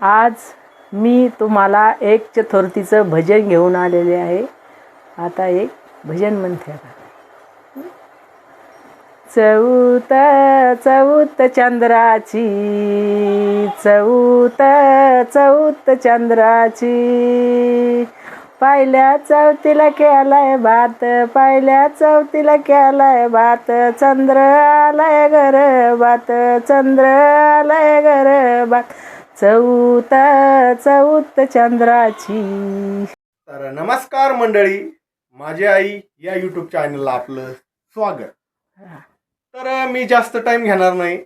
आज मी तुम्हाला एक चतुर्थीचं भजन घेऊन आलेले आहे. आता एक भजन म्हणते आता. चौत चौत चंद्राची चौत चौत चंद्राची. पहिल्या चौथीला केलाय भात पहिल्या चौथीला केलाय भात. चंद्र आलाय घर भात चंद्र आलाय घर भात. चौत चौत चंद्राची. तर नमस्कार मंडळी माझी आई या यूट्यूब चॅनलला आपलं स्वागत. तर मी जास्त टाइम घेणार नाही.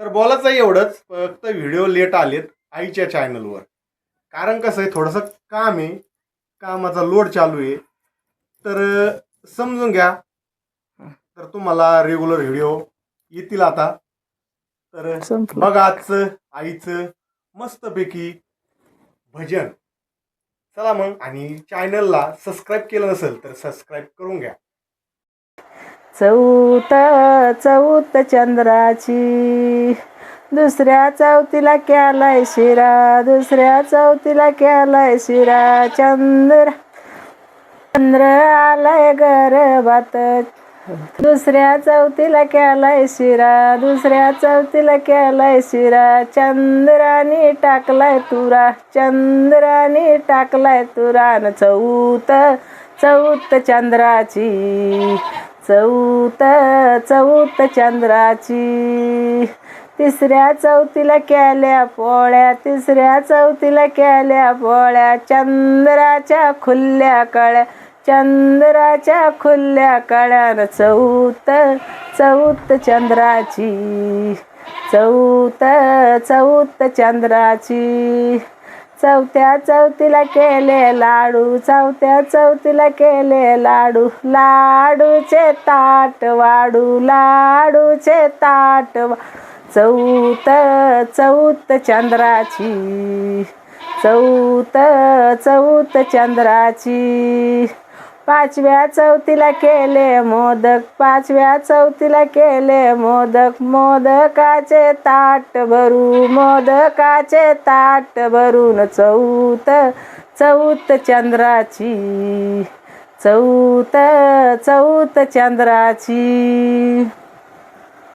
तर बोलायचं एवढंच फक्त व्हिडिओ लेट आलेत आईच्या चॅनलवर कारण कसं आहे थोडंसं काम आहे कामाचा लोड चालू आहे. तर समजून घ्या. तर तुम्हाला रेग्युलर व्हिडिओ येतील आता. तर. बघा आजचं आईचं मस्तपैकी भजन. चला मग आणि चॅनलला सबस्क्राईब केलं नसेल तर सबस्क्राईब करून घ्या. चौथ चौथ चंद्राची दुसऱ्या चौथीला केलाय शिरा दुसऱ्या चौथीला केलाय शिरा चंद्र चंद्र आलाय गर्भात. दुसऱ्या चौथीला केलाय शिरा दुसऱ्या चौथीला केलाय शिरा. चंद्राने टाकलाय तुरा चंद्राने टाकलाय तुरा. न चौथ चौथ चंद्राची चौथ चौथ चंद्राची. तिसऱ्या चौथीला केल्या पोळ्या तिसऱ्या चौथीला केल्या पोळ्या. चंद्राच्या खुल्ल्या कळ्या चंद्राच्या खुल्या काळ्यान चौत चौथ चंद्राची चौथ चौथ चंद्राची. चौथ्या चौथीला केले लाडू चौथ्या चौथीला केले लाडू. लाडूचे ताट वाडू लाडूचे ताट वा- चौथ चौथ चंद्राची चौथ चौथ चंद्राची. पाचव्या चौथीला केले मोदक पाचव्या चौथीला केले मोदक. मोदकाचे ताट भरू मोदकाचे ताट भरून चौथ चौथ चंद्राची चौथ चौथ चंद्राची.